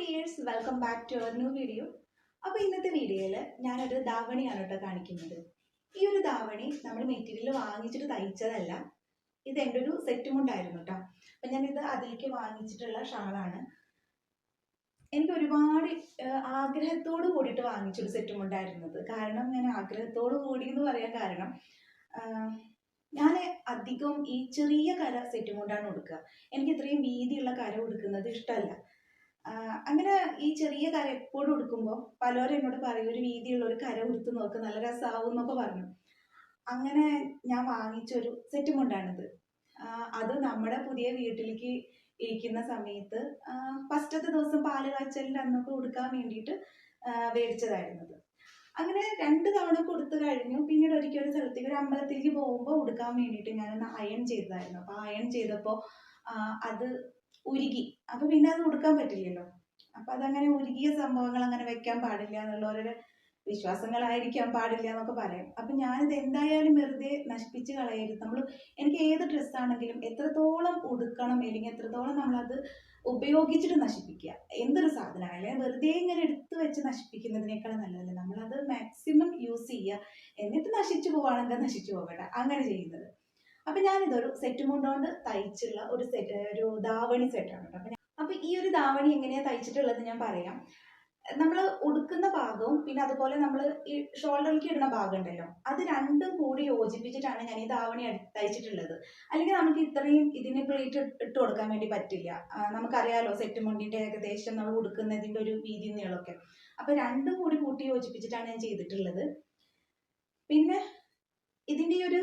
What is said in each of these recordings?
Dears welcome back to our new video അപ്പോൾ ഇന്നത്തെ വീഡിയോയിൽ ഞാനൊരു ധാവണിയാണ് കേട്ടോ കാണിക്കുന്നത്. ഈ ഒരു ധാവണി നമ്മൾ മെറ്റീരിയൽ വാങ്ങിച്ചിട്ട് തയ്ച്ചതല്ല. ഇത് എന്റെ ഒരു സെറ്റ് മുണ്ടായിരുന്നു കേട്ടോ അപ്പം ഞാനിത് അതിലേക്ക് വാങ്ങിച്ചിട്ടുള്ള ഷാളാണ്. എനിക്ക് ഒരുപാട് ആഗ്രഹത്തോട് കൂടിയിട്ട് വാങ്ങിച്ചൊരു സെറ്റ് മുണ്ടായിരുന്നത് കാരണം ഞാൻ ആഗ്രഹത്തോട് കൂടി എന്ന് പറയാൻ കാരണം ഞാൻ അധികം ഈ ചെറിയ കര സെറ്റ് മുണ്ടാണ് കൊടുക്കുക. എനിക്ക് ഇത്രയും വീതിയുള്ള കര കൊടുക്കുന്നത് ഇഷ്ടമല്ല അങ്ങനെ ഈ ചെറിയ കര എപ്പോഴും എടുക്കുമ്പോൾ പലരും എന്നോട് പറയും ഒരു വീതിയുള്ള ഒരു കര ഉടുത്ത് നോക്ക് നല്ല രസമാവും എന്നൊക്കെ പറഞ്ഞു. അങ്ങനെ ഞാൻ വാങ്ങിച്ച ഒരു സെറ്റ് മുണ്ടാണിത് അത് നമ്മുടെ പുതിയ വീട്ടിലേക്ക് ഇരിക്കുന്ന സമയത്ത് ഫസ്റ്റത്തെ ദിവസം പാൽ കാച്ചലിന്റെ അന്നൊക്കെ കൊടുക്കാൻ വേണ്ടിയിട്ട് മേടിച്ചതായിരുന്നത് അങ്ങനെ രണ്ട് തവണ കൊടുത്തു കഴിഞ്ഞു. പിന്നീട് ഒരിക്കൽ ഒരു സ്ഥലത്തേക്ക് ഒരു അമ്പലത്തിലേക്ക് പോകുമ്പോൾ കൊടുക്കാൻ വേണ്ടിയിട്ട് ഞാനൊന്ന് അയൺ ചെയ്തതായിരുന്നു. അപ്പോൾ അയൺ ചെയ്തപ്പോൾ അത് ഉരുകി. അപ്പൊ പിന്നെ അത് ഉടുക്കാൻ പറ്റില്ലല്ലോ. അപ്പൊ അതങ്ങനെ ഉരുകിയ സംഭവങ്ങൾ അങ്ങനെ വെക്കാൻ പാടില്ല എന്നുള്ള ഓരോരോ വിശ്വാസങ്ങളായിരിക്കാൻ പാടില്ല എന്നൊക്കെ പറയും. അപ്പൊ ഞാനിത് എന്തായാലും വെറുതെ നശിപ്പിച്ച് കളയരുത്. നമ്മൾ എനിക്ക് ഏത് ഡ്രസ്സാണെങ്കിലും എത്രത്തോളം ഉടുക്കണം അല്ലെങ്കിൽ എത്രത്തോളം നമ്മളത് ഉപയോഗിച്ചിട്ട് നശിപ്പിക്കുക. എന്തൊരു സാധനമായാലും വെറുതെ ഇങ്ങനെ എടുത്തു വെച്ച് നശിപ്പിക്കുന്നതിനേക്കാൾ നല്ലതല്ലേ? നമ്മളത് മാക്സിമം യൂസ് ചെയ്യുക. എന്നിട്ട് നശിച്ചു പോവുകയാണെങ്കിൽ നശിച്ചു പോകട്ടെ അങ്ങനെ ചെയ്യുന്നത്. അപ്പൊ ഞാനിതൊരു സെറ്റ് മുണ്ടോണ്ട് തയ്ച്ചുള്ള ഒരു സെറ്റ് ഒരു ദാവണി സെറ്റാണ് കേട്ടോ. അപ്പൊ ഈ ഒരു ദാവണി എങ്ങനെയാ തയ്ച്ചിട്ടുള്ളത് ഞാൻ പറയാം. നമ്മൾ ഉടുക്കുന്ന ഭാഗവും പിന്നെ അതുപോലെ നമ്മൾ ഈ ഷോൾഡറിലേക്ക് ഇടുന്ന ഭാഗം ഉണ്ടല്ലോ അത് രണ്ടും കൂടി യോജിപ്പിച്ചിട്ടാണ് ഞാൻ ഈ ദാവണി തയ്ച്ചിട്ടുള്ളത്. അല്ലെങ്കിൽ നമുക്ക് ഇത്രയും ഇതിന് പ്ലേറ്റ് ഇട്ട് കൊടുക്കാൻ വേണ്ടി പറ്റില്ല. നമുക്കറിയാലോ സെറ്റ് മുണ്ടിന്റെ ഏകദേശം നമ്മൾ ഉടുക്കുന്നതിന്റെ ഒരു വീതി നീളമൊക്കെ. അപ്പൊ രണ്ടും കൂടി കൂട്ടി യോജിപ്പിച്ചിട്ടാണ് ഞാൻ ചെയ്തിട്ടുള്ളത്. പിന്നെ ഇതിന്റെ ഒരു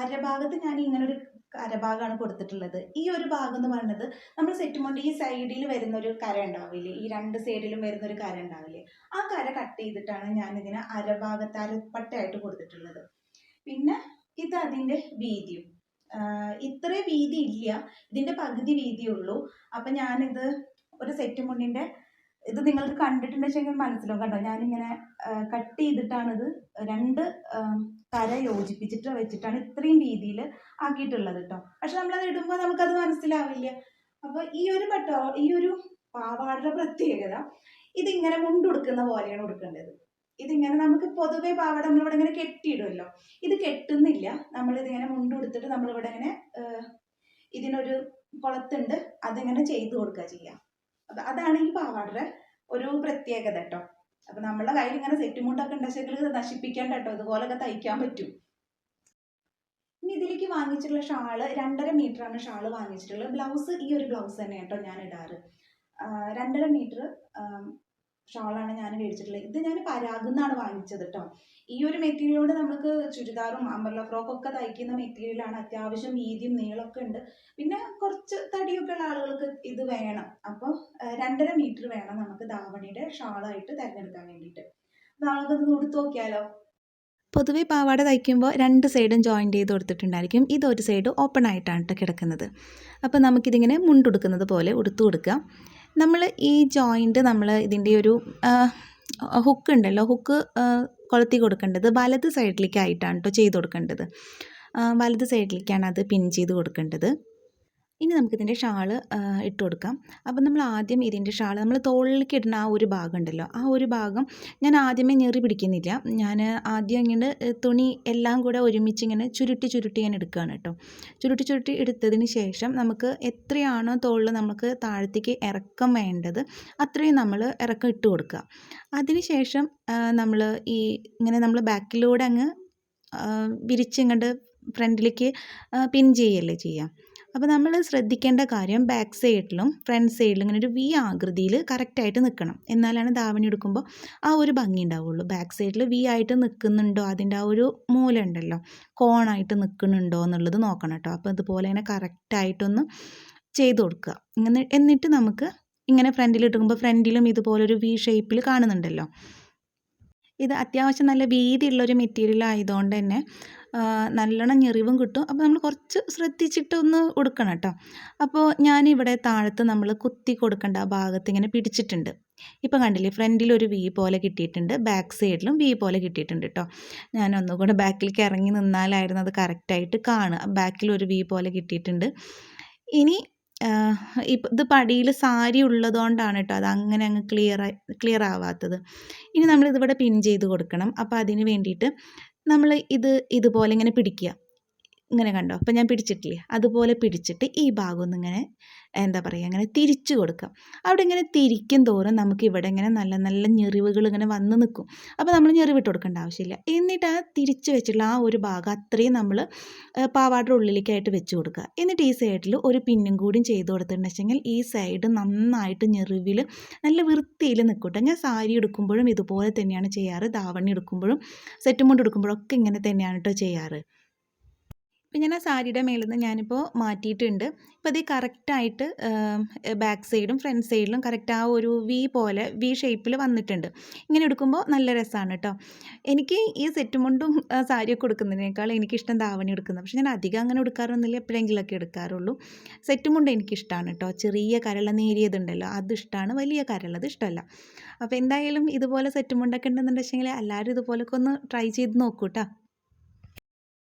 അരഭാഗത്ത് ഞാൻ ഇങ്ങനെ ഒരു അരഭാഗമാണ് കൊടുത്തിട്ടുള്ളത്. ഈ ഒരു ഭാഗം എന്ന് പറയുന്നത് നമ്മൾ സെറ്റ് മുണ്ട് ഈ സൈഡിൽ വരുന്ന ഒരു കര ഉണ്ടാവില്ലേ? ഈ രണ്ട് സൈഡിലും വരുന്ന ഒരു കര ഉണ്ടാവില്ലേ? ആ കര കട്ട് ചെയ്തിട്ടാണ് ഞാൻ ഇതിന് അരഭാഗത്ത് അരപ്പട്ടയായിട്ട് കൊടുത്തിട്ടുള്ളത്. പിന്നെ ഇത് അതിന്റെ വീതിയും. ഇത്ര വീതി ഇല്ല. ഇതിന്റെ പകുതി വീതിയേ ഉള്ളൂ. അപ്പൊ ഞാനിത് ഒരു സെറ്റ് മുണ്ടിന്റെ ഇത് നിങ്ങൾക്ക് കണ്ടിട്ടുണ്ടെങ്കിൽ മനസ്സിലാവും കണ്ടോ ഞാനിങ്ങനെ കട്ട് ഇത് രണ്ട് കര യോജിപ്പിച്ചിട്ട് വെച്ചിട്ടാണ് ഇത്രയും രീതിയിൽ ആക്കിയിട്ടുള്ളത് കേട്ടോ. പക്ഷെ നമ്മളത് ഇടുമ്പോൾ നമുക്കത് മനസ്സിലാവില്ല. അപ്പൊ ഈ ഒരു പട്ടോ ഈ ഒരു പാവാടയുടെ പ്രത്യേകത ഇതിങ്ങനെ മുണ്ടുടുക്കുന്ന പോലെയാണ് ഉടുക്കേണ്ടത്. ഇതിങ്ങനെ നമുക്ക് പൊതുവെ പാവാട നമ്മളിവിടെ ഇങ്ങനെ കെട്ടിയിടുമല്ലോ. ഇത് കെട്ടുന്നില്ല. നമ്മളിതിങ്ങനെ മുണ്ടുടുത്തിട്ട് നമ്മളിവിടെ ഇങ്ങനെ ഇതിനൊരു കുളത്തുണ്ട്. അതിങ്ങനെ ചെയ്തു കൊടുക്കുക ചെയ്യാം അപ്പൊ അതാണ് ഈ പാവാടയുടെ ഒരു പ്രത്യേകത കേട്ടോ അപ്പൊ നമ്മളെ കയ്യിൽ ഇങ്ങനെ സെറ്റ് മുണ്ടൊക്കെ ഉണ്ടെങ്കിൽ നശിപ്പിക്കേണ്ട കേട്ടോ ഇതുപോലൊക്കെ തയ്ക്കാൻ പറ്റും. ഇനി ഇതിലേക്ക് വാങ്ങിച്ചിട്ടുള്ള ഷാൾ രണ്ടര മീറ്റർ ആണ് ഷാൾ വാങ്ങിച്ചിട്ടുള്ളത്. ബ്ലൗസ് ഈ ഒരു ബ്ലൗസ് തന്നെ കേട്ടോ ഞാൻ ഇടാറ്. രണ്ടര മീറ്റർ ഷാളാണ് ഞാൻ മേടിച്ചിട്ടുള്ളത്. ഇത് ഞാൻ പരാഗുന്നാണ് വാങ്ങിച്ചത് കേട്ടോ ഈ ഒരു മെറ്റീരിയൽ കൊണ്ട് നമുക്ക് ചുരിദാറും അമ്പർല ഫ്രോക്ക് ഒക്കെ തയ്ക്കുന്ന മെറ്റീരിയലാണ് അത്യാവശ്യം വീതിയും നീളമൊക്കെ ഉണ്ട്. പിന്നെ കുറച്ച് തടിയൊക്കെ ഉള്ള ആളുകൾക്ക് ഇത് വേണം. അപ്പോൾ രണ്ടര മീറ്റർ വേണം നമുക്ക് ധാവണിയുടെ ഷാളായിട്ട് തിരഞ്ഞെടുക്കാൻ വേണ്ടിയിട്ട്. അപ്പോൾ നമുക്കത് ഉടുത്ത് നോക്കിയാലോ? പൊതുവെ പാവാട തയ്ക്കുമ്പോൾ രണ്ട് സൈഡും ജോയിന്റ് ചെയ്ത് കൊടുത്തിട്ടുണ്ടായിരിക്കും. ഇതൊരു സൈഡ് ഓപ്പൺ ആയിട്ടാണ് ട്ടോ കിടക്കുന്നത്. അപ്പോൾ നമുക്കിതിങ്ങനെ മുണ്ടുടുക്കുന്നത് പോലെ ഉടുത്തു കൊടുക്കാം. നമ്മൾ ഈ ജോയിന്റ് നമ്മൾ ഇതിന്റെ ഒരു ഹുക്ക് ഉണ്ടല്ലോ ഹുക്ക് കൊളുത്തി കൊടുക്കേണ്ടത് വലത് സൈഡിലേക്കായിട്ടാണ് കേട്ടോ ചെയ്ത് കൊടുക്കേണ്ടത്. വലത് സൈഡിലേക്കാണ് അത് പിൻ ചെയ്ത് കൊടുക്കേണ്ടത്. ഇനി നമുക്കിതിന്റെ ഷാൾ ഇട്ട് കൊടുക്കാം അപ്പം നമ്മൾ ആദ്യം ഇതിന്റെ ഷാൾ നമ്മൾ തോളിലേക്ക് ഇടുന്ന ആ ഒരു ഭാഗം ഉണ്ടല്ലോ ആ ഒരു ഭാഗം ഞാൻ ആദ്യമേ ഞെറി പിടിക്കുന്നില്ല. ഞാൻ ആദ്യം ഇങ്ങനെ തുണി എല്ലാം കൂടെ ഒരുമിച്ച് ഇങ്ങനെ ചുരുട്ടി ചുരുട്ടി ഞാൻ എടുക്കുകയാണ് കേട്ടോ. ചുരുട്ടി ചുരുട്ടി എടുത്തതിന് ശേഷം നമുക്ക് എത്രയാണോ തോളിൽ നമുക്ക് താഴത്തേക്ക് ഇറക്കം വേണ്ടത് അത്രയും നമ്മൾ ഇറക്കം ഇട്ട് കൊടുക്കുക. അതിന് ശേഷം നമ്മൾ ഈ ഇങ്ങനെ നമ്മൾ ബാക്കിലൂടെ അങ്ങ് വിരിച്ചിങ്ങോട്ട് ഫ്രണ്ടിലേക്ക് പിൻ ചെയ്യല്ലേ ചെയ്യുക. അപ്പോൾ നമ്മൾ ശ്രദ്ധിക്കേണ്ട കാര്യം ബാക്ക് സൈഡിലും ഫ്രണ്ട് സൈഡിലും ഇങ്ങനെ ഒരു വി ആകൃതിയിൽ കറക്റ്റായിട്ട് നിൽക്കണം എന്നാലാണ് ധാവണി എടുക്കുമ്പോൾ ആ ഒരു ഭംഗി ഉണ്ടാവുള്ളൂ. ബാക്ക് സൈഡിൽ വി ആയിട്ട് നിൽക്കുന്നുണ്ടോ അതിന്റെ ആ ഒരു മൂല ഉണ്ടല്ലോ. കോണായിട്ട് നിൽക്കുന്നുണ്ടോ എന്നുള്ളത് നോക്കണം കേട്ടോ അപ്പോൾ ഇതുപോലെ ഇങ്ങനെ കറക്റ്റായിട്ടൊന്ന് ചെയ്ത് കൊടുക്കുക. ഇങ്ങനെ എന്നിട്ട് നമുക്ക് ഇങ്ങനെ ഫ്രണ്ടിൽ ഇട്ടുമ്പോൾ ഫ്രണ്ടിലും ഇതുപോലൊരു വി ഷേപ്പിൽ കാണുന്നുണ്ടല്ലോ. ഇത് അത്യാവശ്യം നല്ല വീതിയുള്ളൊരു മെറ്റീരിയൽ ആയതുകൊണ്ട് തന്നെ നല്ലോണം ഞെറിവും കിട്ടും. അപ്പോൾ നമ്മൾ കുറച്ച് ശ്രദ്ധിച്ചിട്ടൊന്ന് കൊടുക്കണം കേട്ടോ അപ്പോൾ ഞാനിവിടെ താഴത്ത് നമ്മൾ കുത്തി കൊടുക്കേണ്ട ആ ഭാഗത്ത് ഇങ്ങനെ പിടിച്ചിട്ടുണ്ട്. ഇപ്പം കണ്ടില്ലേ ഫ്രണ്ടിൽ ഒരു വി പോലെ കിട്ടിയിട്ടുണ്ട് ബാക്ക് സൈഡിലും വി പോലെ കിട്ടിയിട്ടുണ്ട് കേട്ടോ ഞാൻ ഒന്നുകൂടെ ബാക്കിലേക്ക് ഇറങ്ങി നിന്നാലായിരുന്നു അത് കറക്റ്റായിട്ട് കാണുക. ബാക്കിൽ ഒരു വി പോലെ കിട്ടിയിട്ടുണ്ട്. ഇനി ഇത് പടിയിൽ സാരി ഉള്ളതുകൊണ്ടാണ് കേട്ടോ അത് അങ്ങനെ അങ്ങ് ക്ലിയർ ക്ലിയർ ആവാത്തത്. ഇനി നമ്മളിതിവിടെ പിൻ ചെയ്ത് കൊടുക്കണം. അപ്പോൾ അതിന് വേണ്ടിയിട്ട് നമ്മൾ ഇത് ഇതുപോലെ ഇങ്ങനെ പിടിക്കുക. ഇങ്ങനെ കണ്ടോ? അപ്പം ഞാൻ പിടിച്ചിട്ടില്ലേ? അതുപോലെ പിടിച്ചിട്ട് ഈ ഭാഗം ഇങ്ങനെ എന്താ പറയുക അങ്ങനെ തിരിച്ചു കൊടുക്കാം. അവിടെ ഇങ്ങനെ തിരിക്കും തോറും നമുക്ക് ഇവിടെ ഇങ്ങനെ നല്ല നല്ല ഞെറിവുകൾ ഇങ്ങനെ വന്ന് നിൽക്കും. അപ്പോൾ നമ്മൾ ഞെറിവിട്ട് കൊടുക്കേണ്ട ആവശ്യമില്ല. എന്നിട്ട് ആ തിരിച്ച് വെച്ചിട്ടുള്ള ആ ഒരു ഭാഗം അത്രയും നമ്മൾ പാവാടയുടെ ഉള്ളിലേക്കായിട്ട് വെച്ച് കൊടുക്കുക. എന്നിട്ട് ഈ സൈഡിൽ ഒരു പിന്നും കൂടിയും ചെയ്ത് കൊടുത്തിട്ടുണ്ടെങ്കിൽ ഈ സൈഡ് നന്നായിട്ട് ഞെറിവിൽ നല്ല വൃത്തിയിൽ നിൽക്കട്ടെ. ഞാൻ സാരി എടുക്കുമ്പോഴും ഇതുപോലെ തന്നെയാണ് ചെയ്യാറ്. ധാവണി എടുക്കുമ്പോഴും സെറ്റ് എടുക്കുമ്പോഴും ഒക്കെ ഇങ്ങനെ തന്നെയാണ് കേട്ടോ ചെയ്യാറ്. ഇപ്പം ഞാൻ ആ സാരിയുടെ മേളിൽ നിന്ന് ഞാനിപ്പോൾ മാറ്റിയിട്ടുണ്ട്. ഇപ്പോൾ അത് കറക്റ്റായിട്ട് ബാക്ക് സൈഡും ഫ്രണ്ട് സൈഡിലും കറക്റ്റ് ആ ഒരു വി പോലെ വി ഷേപ്പിൽ വന്നിട്ടുണ്ട്. ഇങ്ങനെ എടുക്കുമ്പോൾ നല്ല രസമാണ് കേട്ടോ എനിക്ക് ഈ സെറ്റ് മുണ്ടും സാരിയൊക്കെ എടുക്കുന്നതിനേക്കാൾ എനിക്കിഷ്ടം ധാവണി എടുക്കുന്നത് പക്ഷേ ഞാൻ അധികം അങ്ങനെ എടുക്കാറൊന്നുമില്ല എപ്പോഴെങ്കിലുമൊക്കെ എടുക്കാറുള്ളൂ. സെറ്റ് മുണ്ട് എനിക്കിഷ്ടമാണ് കേട്ടോ ചെറിയ കരള നേരിയതുണ്ടല്ലോ അത് ഇഷ്ടമാണ് വലിയ കരളത് ഇഷ്ടമല്ല. അപ്പോൾ എന്തായാലും ഇതുപോലെ സെറ്റ് മുണ്ടൊക്കെ ഉണ്ടെന്നുണ്ടെങ്കിൽ എല്ലാവരും ഇതുപോലൊക്കെ ഒന്ന് ട്രൈ ചെയ്ത് നോക്കൂ കേട്ടോ